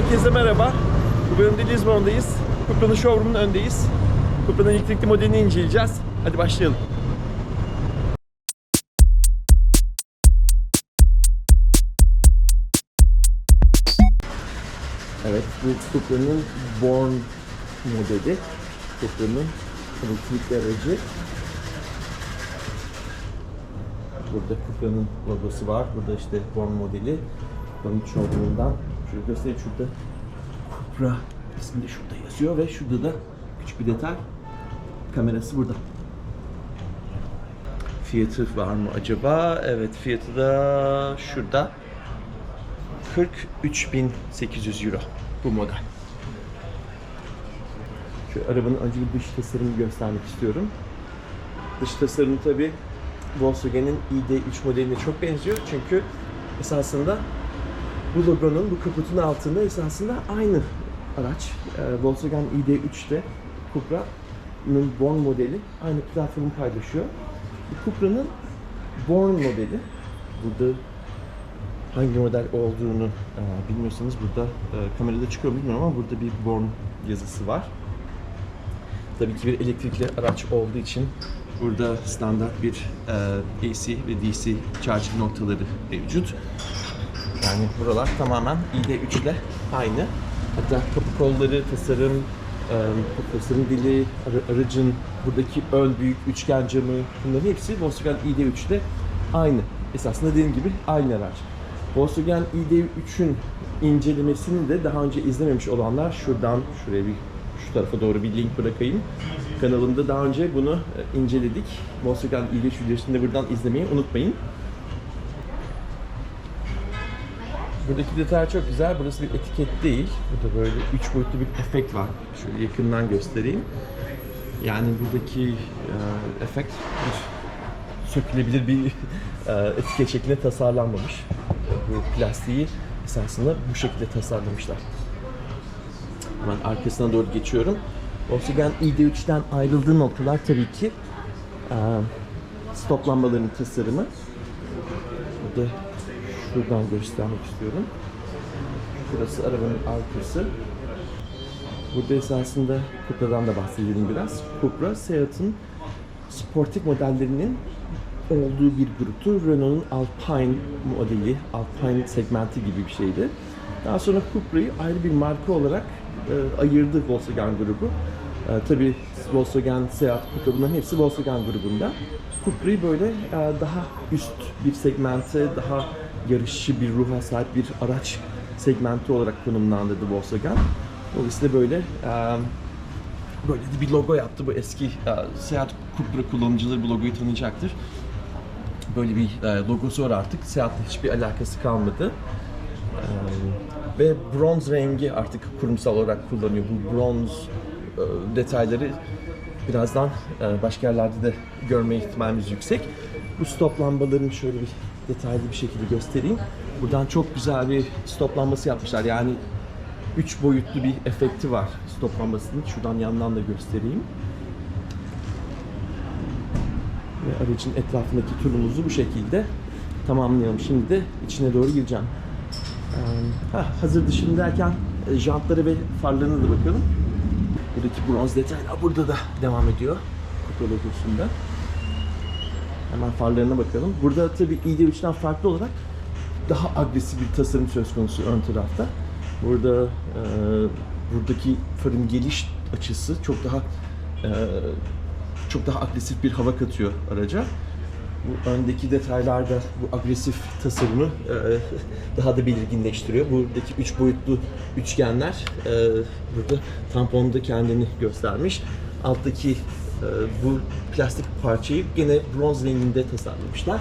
Herkese merhaba. Bu bölümde Lizbon'dayız. Cupra'nın showroom'un önündeyiz. Cupra'nın elektrikli modelini inceleyeceğiz. Hadi başlayalım. Evet, bu Cupra'nın Born modeli. Cupra'nın elektrikli aracı. Burada Cupra'nın logosu var. Burada işte Born modeli. Cupra'nın showroom'undan. Şöyle göstereyim şurada. Cupra ismi şurada yazıyor ve şurada da küçük bir detay. Kamerası burada. Fiyatı var mı acaba? Evet fiyatı da şurada. 43.800 euro bu model. Şu arabanın bir dış tasarımını göstermek istiyorum. Dış tasarımı tabi Volkswagen'in ID3 modeline çok benziyor çünkü esasında bu logonun bu kaputun altında esasında aynı araç. Ee, Volkswagen ID3'te Cupra'nın Born modeli aynı platformu paylaşıyor. Cupra'nın Born modeli. Burada hangi model olduğunu e, bilmiyorsanız burada e, kamerada çıkıyor bilmiyorum ama burada bir Born yazısı var. Tabii ki bir elektrikli araç olduğu için burada standart bir e, AC ve DC charging noktaları mevcut. Yani buralar tamamen ID3 ile aynı. Hatta kapı kolları, tasarım, e, tasarım dili, ara- aracın buradaki ön büyük üçgen camı bunların hepsi Volkswagen ID3 ile aynı. Esasında dediğim gibi aynı araç. Volkswagen ID3'ün incelemesini de daha önce izlememiş olanlar şuradan şuraya bir şu tarafa doğru bir link bırakayım. Kanalımda daha önce bunu e, inceledik. Volkswagen ID3 videosunu da buradan izlemeyi unutmayın. Buradaki detay çok güzel. Burası bir etiket değil. Burada böyle üç boyutlu bir efekt var. Şöyle yakından göstereyim. Yani buradaki e, efekt bir sökülebilir bir e, etiket şeklinde tasarlanmamış. Bu plastiği esasında bu şekilde tasarlamışlar. Hemen arkasına doğru geçiyorum. Volkswagen ID3'ten ayrıldığı noktalar tabii ki e, stop tasarımı. Burada şuradan göstermek istiyorum. Burası arabanın arkası. Burada esasında Cupra'dan da bahsedelim biraz. Cupra, Seat'ın sportif modellerinin olduğu bir gruptu. Renault'un Alpine modeli, Alpine segmenti gibi bir şeydi. Daha sonra Cupra'yı ayrı bir marka olarak e, ayırdı Volkswagen grubu. E, tabii Volkswagen, Seat, Cupra bunların hepsi Volkswagen grubunda. Cupra'yı böyle e, daha üst bir segmente, daha yarışçı bir ruha sahip bir araç segmenti olarak konumlandırdı Volkswagen. Dolayısıyla böyle e, böyle bir logo yaptı. Bu eski e, Seat Cupra kullanıcıları bu logoyu tanıyacaktır. Böyle bir e, logosu var artık. Seat'la hiçbir alakası kalmadı. E, ve bronz rengi artık kurumsal olarak kullanıyor. Bu bronz e, detayları birazdan e, başka yerlerde de görme ihtimalimiz yüksek. Bu stop lambalarını şöyle bir detaylı bir şekilde göstereyim. Buradan çok güzel bir stop lambası yapmışlar. Yani üç boyutlu bir efekti var stop lambasının. Şuradan yandan da göstereyim. Ve aracın etrafındaki turumuzu bu şekilde tamamlayalım. Şimdi de içine doğru gireceğim. Ha, hazır dışındayken e, jantları ve farlarına da bakalım. Buradaki bronz detaylar burada da devam ediyor. Kupa logosunda. Hemen farlarına bakalım. Burada tabii ID3'ten farklı olarak daha agresif bir tasarım söz konusu ön tarafta. Burada e, buradaki farın geliş açısı çok daha e, çok daha agresif bir hava katıyor araca. Bu öndeki detaylarda bu agresif tasarımı e, daha da belirginleştiriyor. Buradaki üç boyutlu üçgenler e, burada tamponda kendini göstermiş. Alttaki bu plastik parçayı gene bronz renginde tasarlamışlar.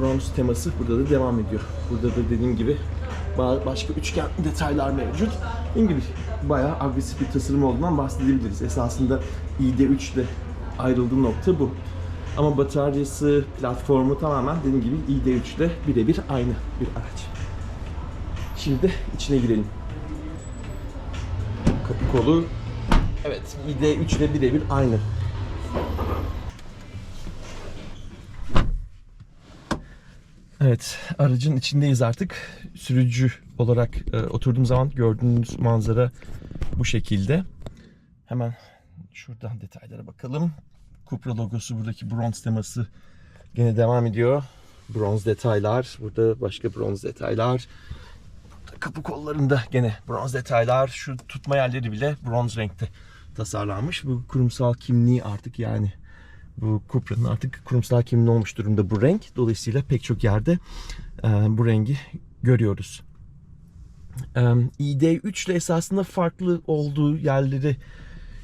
Bronz teması burada da devam ediyor. Burada da dediğim gibi ba- başka üçgen detaylar mevcut. Dediğim gibi bayağı agresif bir tasarım olduğundan bahsedebiliriz. Esasında ID3 ile ayrıldığı nokta bu. Ama bataryası, platformu tamamen dediğim gibi ID3 ile birebir aynı bir araç. Şimdi de içine girelim. Kapı kolu evet ID3 ile birebir aynı. Evet, aracın içindeyiz artık. Sürücü olarak e, oturduğum zaman gördüğünüz manzara bu şekilde. Hemen şuradan detaylara bakalım. Cupra logosu buradaki bronz teması gene devam ediyor. Bronz detaylar, burada başka bronz detaylar. Burada kapı kollarında gene bronz detaylar. Şu tutma yerleri bile bronz renkte tasarlanmış. Bu kurumsal kimliği artık yani bu Cupra'nın artık kurumsal kimliği olmuş durumda bu renk. Dolayısıyla pek çok yerde e, bu rengi görüyoruz. E, ID3 ile esasında farklı olduğu yerleri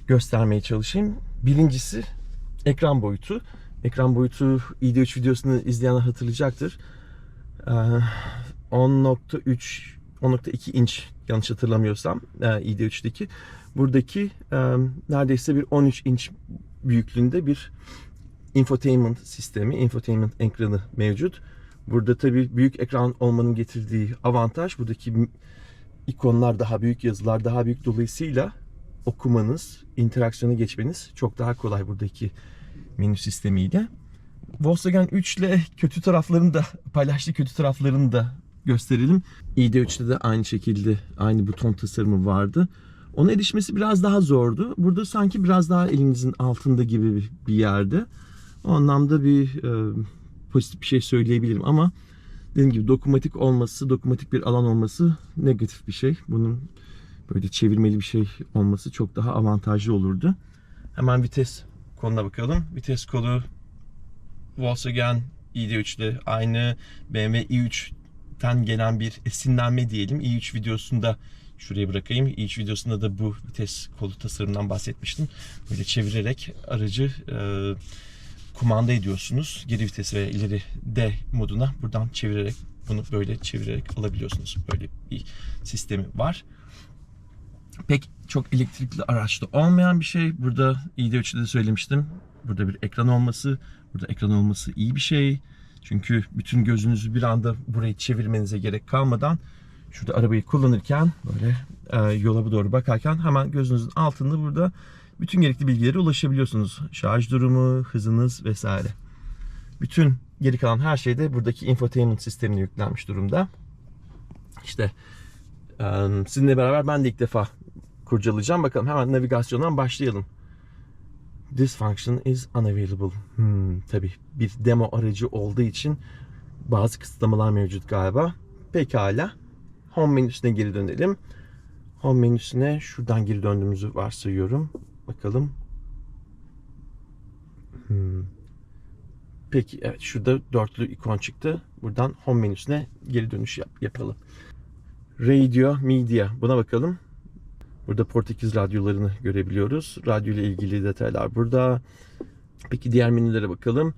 göstermeye çalışayım. Birincisi ekran boyutu. Ekran boyutu ID3 videosunu izleyenler hatırlayacaktır. E, 10.3 10.2 inç yanlış hatırlamıyorsam e, ID3'teki. Buradaki e, neredeyse bir 13 inç büyüklüğünde bir infotainment sistemi, infotainment ekranı mevcut. Burada tabii büyük ekran olmanın getirdiği avantaj buradaki ikonlar daha büyük, yazılar daha büyük dolayısıyla okumanız, interaksiyona geçmeniz çok daha kolay buradaki menü sistemiyle. Volkswagen 3 ile kötü taraflarını da paylaştığı kötü taraflarını da gösterelim. ID3'te de aynı şekilde aynı buton tasarımı vardı. Ona erişmesi biraz daha zordu. Burada sanki biraz daha elinizin altında gibi bir- yerde. O anlamda bir e, pozitif bir şey söyleyebilirim ama dediğim gibi dokunmatik olması, dokunmatik bir alan olması negatif bir şey. Bunun böyle çevirmeli bir şey olması çok daha avantajlı olurdu. Hemen vites koluna bakalım. Vites kolu Volkswagen ID3 ile aynı BMW i3'ten gelen bir esinlenme diyelim. i3 videosunda şuraya bırakayım. i3 videosunda da bu vites kolu tasarımından bahsetmiştim. Böyle çevirerek aracı e, kumanda ediyorsunuz. Geri vites ve ileri D moduna buradan çevirerek bunu böyle çevirerek alabiliyorsunuz. Böyle bir sistemi var. Pek çok elektrikli araçta olmayan bir şey. Burada ID3'te de söylemiştim. Burada bir ekran olması, burada ekran olması iyi bir şey. Çünkü bütün gözünüzü bir anda burayı çevirmenize gerek kalmadan şurada arabayı kullanırken böyle e, yola doğru bakarken hemen gözünüzün altında burada bütün gerekli bilgilere ulaşabiliyorsunuz. Şarj durumu, hızınız vesaire. Bütün geri kalan her şey de buradaki infotainment sistemine yüklenmiş durumda. İşte e, sizinle beraber ben de ilk defa kurcalayacağım. Bakalım hemen navigasyondan başlayalım. This function is unavailable. Hmm, tabii bir demo aracı olduğu için bazı kısıtlamalar mevcut galiba. Pekala. Home menüsüne geri dönelim. Home menüsüne şuradan geri döndüğümüzü varsayıyorum. Bakalım. Hmm. Peki evet şurada dörtlü ikon çıktı. Buradan home menüsüne geri dönüş yap, yapalım. Radio, media buna bakalım. Burada Portekiz radyolarını görebiliyoruz. Radyo ile ilgili detaylar burada. Peki diğer menülere bakalım.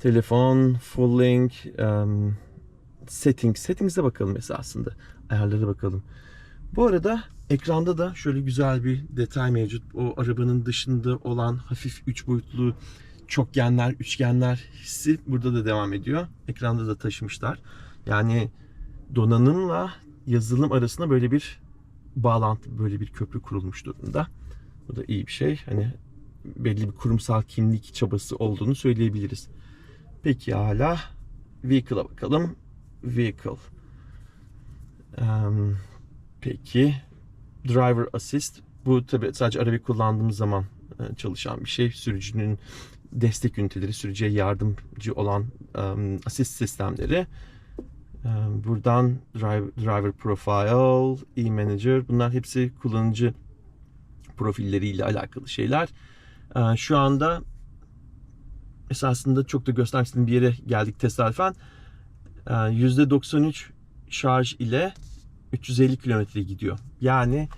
Telefon, full link, um, settings. Settings'e bakalım esasında. Ayarlara bakalım. Bu arada ekranda da şöyle güzel bir detay mevcut. O arabanın dışında olan hafif üç boyutlu çokgenler, üçgenler hissi burada da devam ediyor. Ekranda da taşımışlar. Yani donanımla yazılım arasında böyle bir bağlantı, böyle bir köprü kurulmuş durumda. Bu da iyi bir şey. Hani belli bir kurumsal kimlik çabası olduğunu söyleyebiliriz. Peki hala vehicle'a bakalım. Vehicle. Um, peki driver assist. Bu tabi sadece arabayı kullandığımız zaman e, çalışan bir şey. Sürücünün destek üniteleri, sürücüye yardımcı olan um, asist sistemleri. Buradan driver, profile, e-manager bunlar hepsi kullanıcı profilleriyle alakalı şeyler. Şu anda esasında çok da göstermek bir yere geldik tesadüfen. Ee, %93 şarj ile 350 kilometre gidiyor. Yani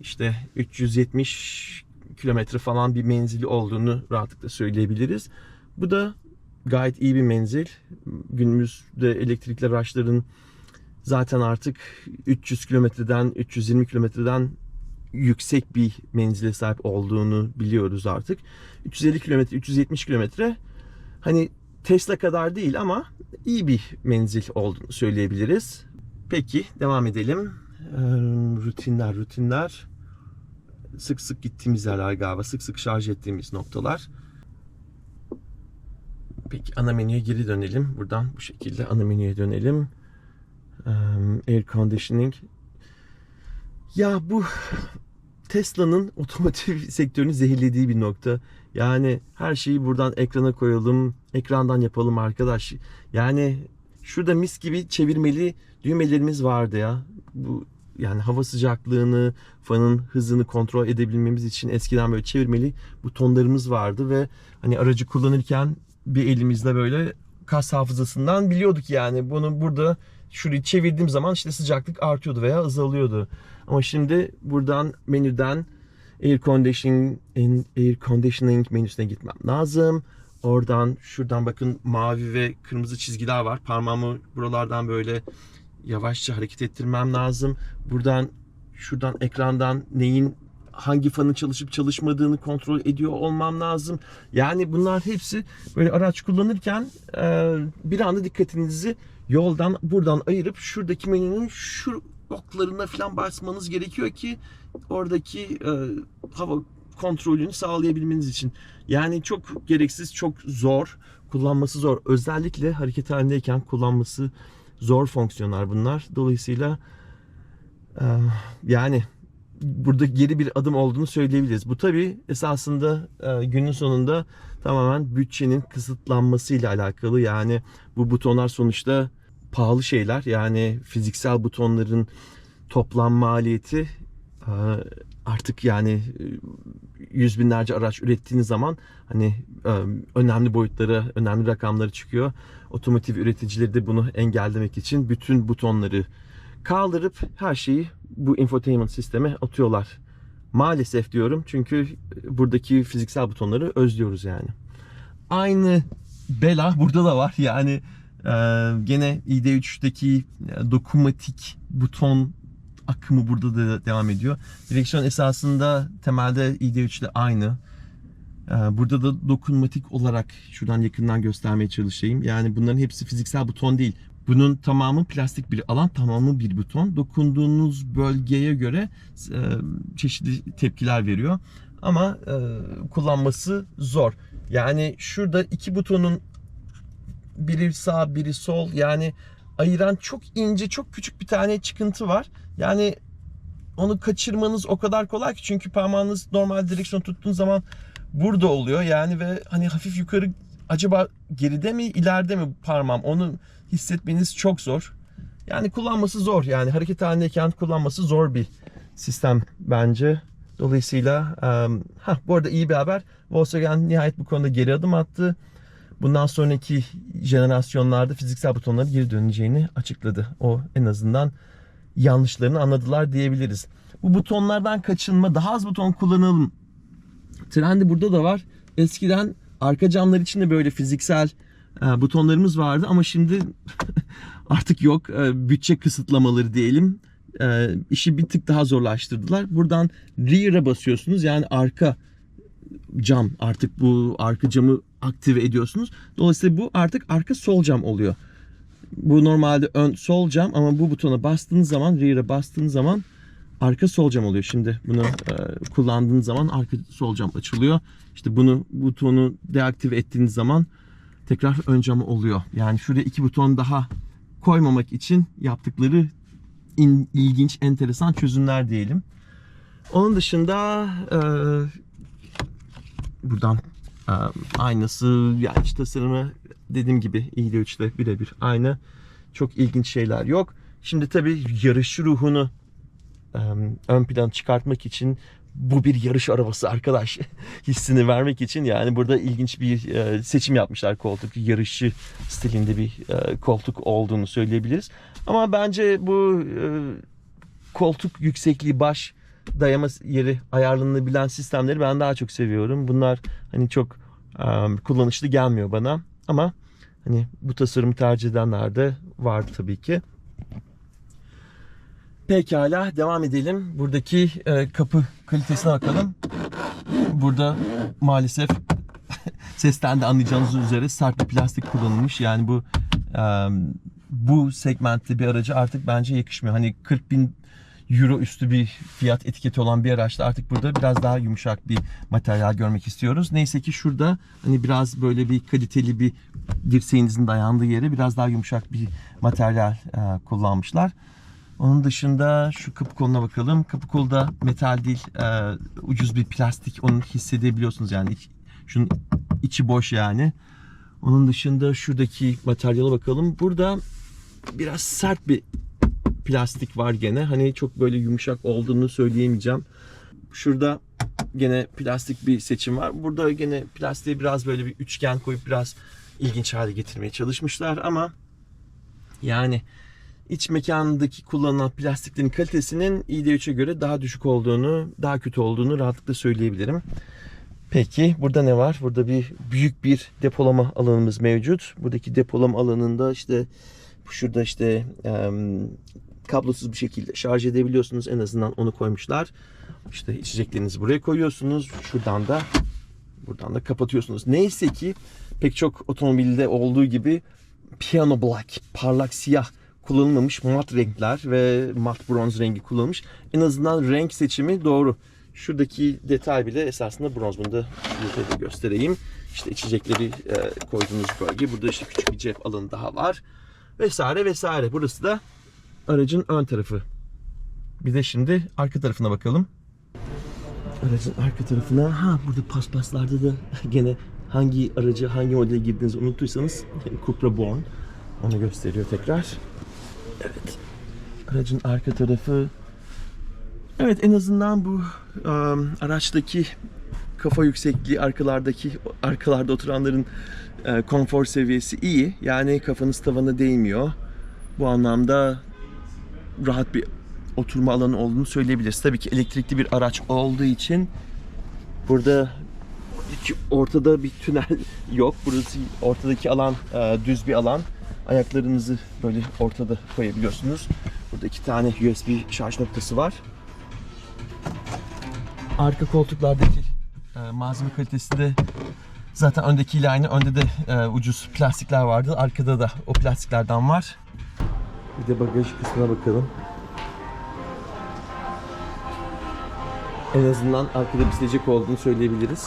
işte 370 kilometre falan bir menzili olduğunu rahatlıkla söyleyebiliriz. Bu da gayet iyi bir menzil. Günümüzde elektrikli araçların zaten artık 300 kilometreden 320 kilometreden yüksek bir menzile sahip olduğunu biliyoruz artık. 350 kilometre, 370 kilometre hani Tesla kadar değil ama iyi bir menzil olduğunu söyleyebiliriz. Peki devam edelim. Ee, rutinler, rutinler. Sık sık gittiğimiz yerler galiba. Sık sık şarj ettiğimiz noktalar. Peki ana menüye geri dönelim. Buradan bu şekilde ana menüye dönelim. Air conditioning. Ya bu Tesla'nın otomotiv sektörünü zehirlediği bir nokta. Yani her şeyi buradan ekrana koyalım, ekrandan yapalım arkadaş. Yani şurada mis gibi çevirmeli düğmelerimiz vardı ya. Bu yani hava sıcaklığını, fanın hızını kontrol edebilmemiz için eskiden böyle çevirmeli butonlarımız vardı ve hani aracı kullanırken bir elimizle böyle kas hafızasından biliyorduk yani bunu burada şurayı çevirdiğim zaman işte sıcaklık artıyordu veya azalıyordu. Ama şimdi buradan menüden air conditioning, air conditioning menüsüne gitmem lazım. Oradan şuradan bakın mavi ve kırmızı çizgiler var. Parmağımı buralardan böyle yavaşça hareket ettirmem lazım. Buradan şuradan ekrandan neyin hangi fanın çalışıp çalışmadığını kontrol ediyor olmam lazım. Yani bunlar hepsi böyle araç kullanırken e, bir anda dikkatinizi yoldan buradan ayırıp şuradaki menünün şu oklarına falan basmanız gerekiyor ki oradaki e, hava kontrolünü sağlayabilmeniz için. Yani çok gereksiz, çok zor. Kullanması zor. Özellikle hareket halindeyken kullanması zor fonksiyonlar bunlar. Dolayısıyla e, yani burada geri bir adım olduğunu söyleyebiliriz. Bu tabi esasında e, günün sonunda tamamen bütçenin kısıtlanmasıyla alakalı. Yani bu butonlar sonuçta pahalı şeyler. Yani fiziksel butonların toplam maliyeti e, artık yani e, yüz binlerce araç ürettiğiniz zaman hani önemli boyutlara, önemli rakamları çıkıyor. Otomotiv üreticileri de bunu engellemek için bütün butonları kaldırıp her şeyi bu infotainment sisteme atıyorlar. Maalesef diyorum çünkü buradaki fiziksel butonları özlüyoruz yani. Aynı bela burada da var. Yani e, gene ID3'teki dokunmatik buton akımı burada da devam ediyor. Direksiyon esasında temelde ID3 ile aynı. E, burada da dokunmatik olarak şuradan yakından göstermeye çalışayım. Yani bunların hepsi fiziksel buton değil. Bunun tamamı plastik bir alan, tamamı bir buton. Dokunduğunuz bölgeye göre e, çeşitli tepkiler veriyor. Ama e, kullanması zor. Yani şurada iki butonun biri sağ, biri sol. Yani ayıran çok ince, çok küçük bir tane çıkıntı var. Yani onu kaçırmanız o kadar kolay ki çünkü parmağınız normal direksiyon tuttuğunuz zaman burada oluyor. Yani ve hani hafif yukarı acaba geride mi ileride mi parmağım onu hissetmeniz çok zor. Yani kullanması zor. Yani hareket halindeyken kullanması zor bir sistem bence. Dolayısıyla um, ha bu arada iyi bir haber. Volkswagen nihayet bu konuda geri adım attı. Bundan sonraki jenerasyonlarda fiziksel butonların geri döneceğini açıkladı. O en azından yanlışlarını anladılar diyebiliriz. Bu butonlardan kaçınma, daha az buton kullanalım. Trendi burada da var. Eskiden arka camlar için de böyle fiziksel e, butonlarımız vardı ama şimdi artık yok. E, bütçe kısıtlamaları diyelim. E, işi bir tık daha zorlaştırdılar. Buradan rear'a basıyorsunuz. Yani arka cam artık bu arka camı aktive ediyorsunuz. Dolayısıyla bu artık arka sol cam oluyor. Bu normalde ön sol cam ama bu butona bastığınız zaman rear'a bastığınız zaman arka sol cam oluyor. Şimdi bunu e, kullandığınız zaman arka sol cam açılıyor. İşte bunu butonu deaktive ettiğiniz zaman tekrar ön cam oluyor. Yani şuraya iki buton daha koymamak için yaptıkları in, ilginç, enteresan çözümler diyelim. Onun dışında e, buradan e, aynısı yani iç tasarımı dediğim gibi ID3 ile birebir aynı. Çok ilginç şeyler yok. Şimdi tabii yarışçı ruhunu ön plan çıkartmak için bu bir yarış arabası arkadaş hissini vermek için yani burada ilginç bir e, seçim yapmışlar koltuk yarışçı stilinde bir e, koltuk olduğunu söyleyebiliriz. Ama bence bu e, koltuk yüksekliği baş dayama yeri ayarlanabilen sistemleri ben daha çok seviyorum. Bunlar hani çok kullanışlı gelmiyor bana ama hani bu tasarımı tercih edenler de var tabii ki. Pekala devam edelim. Buradaki e, kapı kalitesine bakalım. Burada maalesef sesten de anlayacağınız üzere sert bir plastik kullanılmış. Yani bu e, bu segmentli bir aracı artık bence yakışmıyor. Hani 40 bin euro üstü bir fiyat etiketi olan bir araçta artık burada biraz daha yumuşak bir materyal görmek istiyoruz. Neyse ki şurada hani biraz böyle bir kaliteli bir dirseğinizin dayandığı yere biraz daha yumuşak bir materyal e, kullanmışlar. Onun dışında şu kapı koluna bakalım. Kapı kolu da metal değil, e, ucuz bir plastik. Onu hissedebiliyorsunuz yani. İç- şunun içi boş yani. Onun dışında şuradaki materyale bakalım. Burada biraz sert bir plastik var gene. Hani çok böyle yumuşak olduğunu söyleyemeyeceğim. Şurada gene plastik bir seçim var. Burada gene plastiğe biraz böyle bir üçgen koyup biraz ilginç hale getirmeye çalışmışlar ama yani iç mekandaki kullanılan plastiklerin kalitesinin ID3'e göre daha düşük olduğunu, daha kötü olduğunu rahatlıkla söyleyebilirim. Peki burada ne var? Burada bir büyük bir depolama alanımız mevcut. Buradaki depolama alanında işte şurada işte em, kablosuz bir şekilde şarj edebiliyorsunuz. En azından onu koymuşlar. İşte içeceklerinizi buraya koyuyorsunuz. Şuradan da buradan da kapatıyorsunuz. Neyse ki pek çok otomobilde olduğu gibi piano black, parlak siyah kullanılmamış mat renkler ve mat bronz rengi kullanılmış. En azından renk seçimi doğru. Şuradaki detay bile esasında bronz. Bunu da da göstereyim. İşte içecekleri e, koyduğunuz bölge. Burada işte küçük bir cep alanı daha var. Vesaire vesaire. Burası da aracın ön tarafı. Bir de şimdi arka tarafına bakalım. Aracın arka tarafına ha burada paspaslarda da gene hangi aracı hangi modele girdiğinizi unuttuysanız Cupra Born onu gösteriyor tekrar. Evet. Aracın arka tarafı Evet en azından bu um, araçtaki kafa yüksekliği arkalardaki arkalarda oturanların e, konfor seviyesi iyi. Yani kafanız tavana değmiyor. Bu anlamda rahat bir oturma alanı olduğunu söyleyebiliriz. Tabii ki elektrikli bir araç olduğu için burada ortada bir tünel yok. Burası ortadaki alan e, düz bir alan. Ayaklarınızı böyle ortada koyabiliyorsunuz. Burada iki tane USB şarj noktası var. Arka koltuklardaki e, malzeme kalitesi de zaten öndekiyle aynı. Önde de e, ucuz plastikler vardı. Arkada da o plastiklerden var. Bir de bagaj kısmına bakalım. En azından arkada bir olduğunu söyleyebiliriz.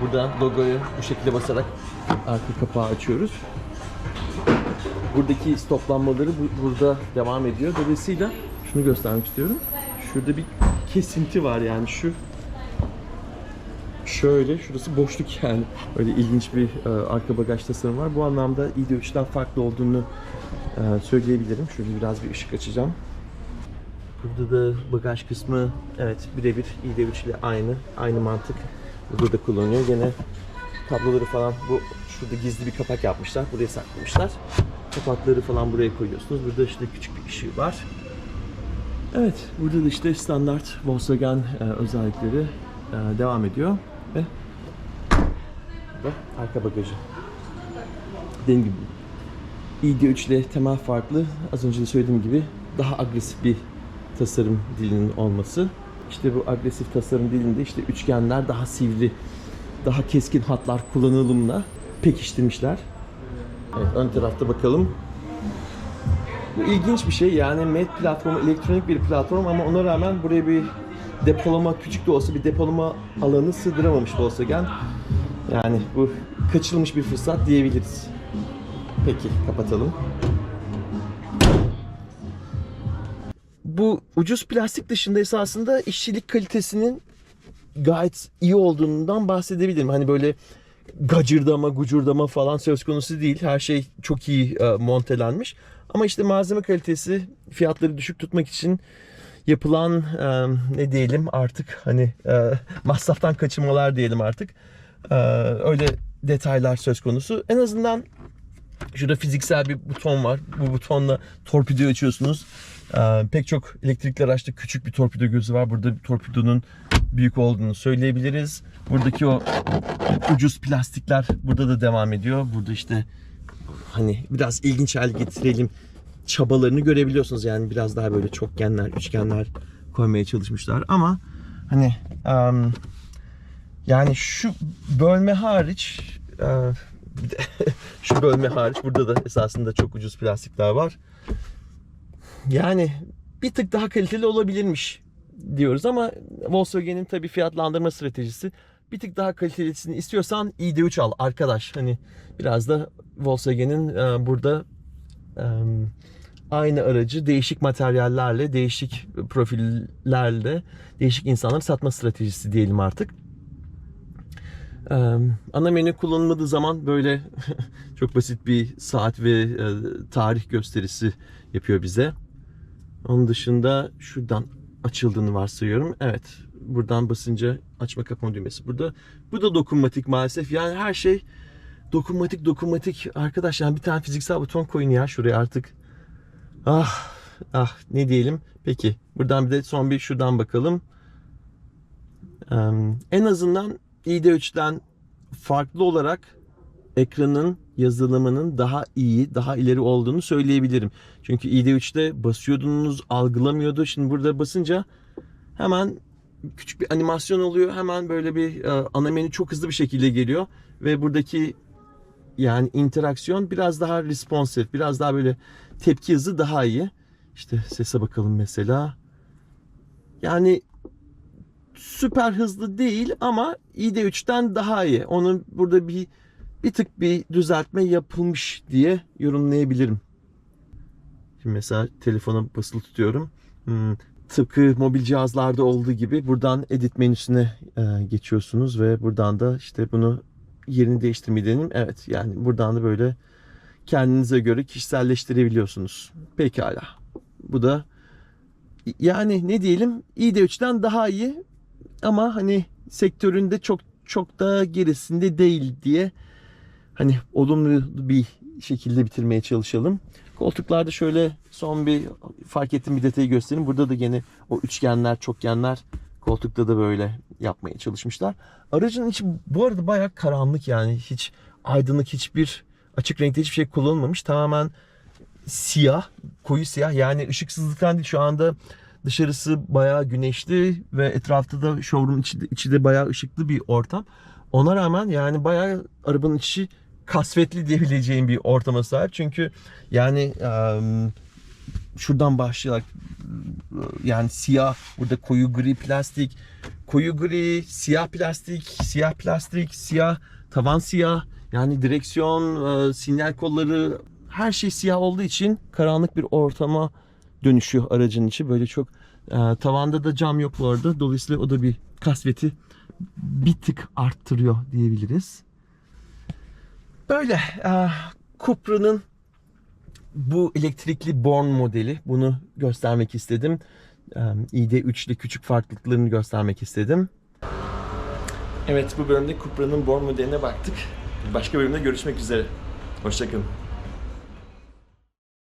Buradan logoyu bu şekilde basarak arka kapağı açıyoruz. Buradaki stoplanmaları bu- burada devam ediyor. Dolayısıyla şunu göstermek istiyorum. Şurada bir kesinti var yani şu şöyle şurası boşluk yani öyle ilginç bir e, arka bagaj tasarımı var. Bu anlamda ID3'ten farklı olduğunu e, söyleyebilirim. Şöyle biraz bir ışık açacağım. Burada da bagaj kısmı evet birebir ID3 ile aynı aynı mantık burada da kullanılıyor. Gene kabloları falan bu şurada gizli bir kapak yapmışlar. Buraya saklamışlar. Kapakları falan buraya koyuyorsunuz. Burada işte küçük bir ışığı var. Evet, burada da işte standart Volkswagen e, özellikleri e, devam ediyor ve ve arka bagajı. Dediğim gibi ID3 ile temel farklı. Az önce de söylediğim gibi daha agresif bir tasarım dilinin olması. İşte bu agresif tasarım dilinde işte üçgenler daha sivri, daha keskin hatlar kullanılımla pekiştirmişler. Evet, ön tarafta bakalım. Bu ilginç bir şey yani MET platformu elektronik bir platform ama ona rağmen buraya bir depolama küçük de olsa bir depolama alanı sığdıramamış Volkswagen. Yani bu kaçırılmış bir fırsat diyebiliriz. Peki kapatalım. Bu ucuz plastik dışında esasında işçilik kalitesinin gayet iyi olduğundan bahsedebilirim. Hani böyle gacırdama, gucurdama falan söz konusu değil. Her şey çok iyi e, montelenmiş. Ama işte malzeme kalitesi fiyatları düşük tutmak için yapılan e, ne diyelim artık hani e, masraftan kaçınmalar diyelim artık. E, öyle detaylar söz konusu. En azından Şurada fiziksel bir buton var. Bu butonla torpidoyu açıyorsunuz. Ee, pek çok elektrikli araçta küçük bir torpido gözü var. Burada bir torpidonun büyük olduğunu söyleyebiliriz. Buradaki o ucuz plastikler burada da devam ediyor. Burada işte hani biraz ilginç hale getirelim çabalarını görebiliyorsunuz. Yani biraz daha böyle çokgenler, üçgenler koymaya çalışmışlar. Ama hani em, yani şu bölme hariç şu bölme hariç burada da esasında çok ucuz plastikler var. Yani bir tık daha kaliteli olabilirmiş diyoruz ama Volkswagen'in tabii fiyatlandırma stratejisi bir tık daha kalitelisini istiyorsan ID3 al arkadaş. Hani biraz da Volkswagen'in e, burada e, aynı aracı değişik materyallerle, değişik profillerle, değişik insanlara satma stratejisi diyelim artık. Ee, ana menü kullanılmadığı zaman böyle çok basit bir saat ve e, tarih gösterisi yapıyor bize. Onun dışında şuradan açıldığını varsayıyorum. Evet. Buradan basınca açma kapama düğmesi burada. Bu da dokunmatik maalesef. Yani her şey dokunmatik dokunmatik. Arkadaş yani bir tane fiziksel buton koyun ya şuraya artık. Ah ah ne diyelim. Peki buradan bir de son bir şuradan bakalım. Ee, en azından ID3'ten farklı olarak ekranın yazılımının daha iyi, daha ileri olduğunu söyleyebilirim. Çünkü ID3'te basıyordunuz, algılamıyordu. Şimdi burada basınca hemen küçük bir animasyon oluyor. Hemen böyle bir e, ana menü çok hızlı bir şekilde geliyor ve buradaki yani interaksiyon biraz daha responsif, biraz daha böyle tepki hızı daha iyi. İşte sese bakalım mesela. Yani süper hızlı değil ama ID3'ten daha iyi. Onun burada bir bir tık bir düzeltme yapılmış diye yorumlayabilirim. Şimdi mesela telefona basılı tutuyorum. Hmm, tıpkı mobil cihazlarda olduğu gibi buradan edit menüsüne e, geçiyorsunuz ve buradan da işte bunu yerini değiştirmeyi deneyim. Evet yani buradan da böyle kendinize göre kişiselleştirebiliyorsunuz. Pekala. Bu da yani ne diyelim ID3'ten daha iyi ama hani sektöründe çok çok da gerisinde değil diye hani olumlu bir şekilde bitirmeye çalışalım. Koltuklarda şöyle son bir fark ettiğim bir detayı göstereyim. Burada da gene o üçgenler, çokgenler koltukta da böyle yapmaya çalışmışlar. Aracın içi bu arada bayağı karanlık yani hiç aydınlık hiçbir açık renkte hiçbir şey kullanılmamış. Tamamen siyah, koyu siyah yani ışıksızlıktan değil şu anda dışarısı bayağı güneşli ve etrafta da showroom içi, içi de bayağı ışıklı bir ortam. Ona rağmen yani bayağı arabanın içi kasvetli diyebileceğim bir ortama sahip. Çünkü yani şuradan başlayarak yani siyah burada koyu gri plastik koyu gri siyah plastik siyah plastik siyah tavan siyah yani direksiyon sinyal kolları her şey siyah olduğu için karanlık bir ortama dönüşüyor aracın içi böyle çok tavanda da cam yok bu arada dolayısıyla o da bir kasveti bir tık arttırıyor diyebiliriz. Böyle e, Cupra'nın bu elektrikli Born modeli bunu göstermek istedim. E, ID3 ile küçük farklılıklarını göstermek istedim. Evet bu bölümde Cupra'nın Born modeline baktık. Başka bölümde görüşmek üzere. Hoşçakalın.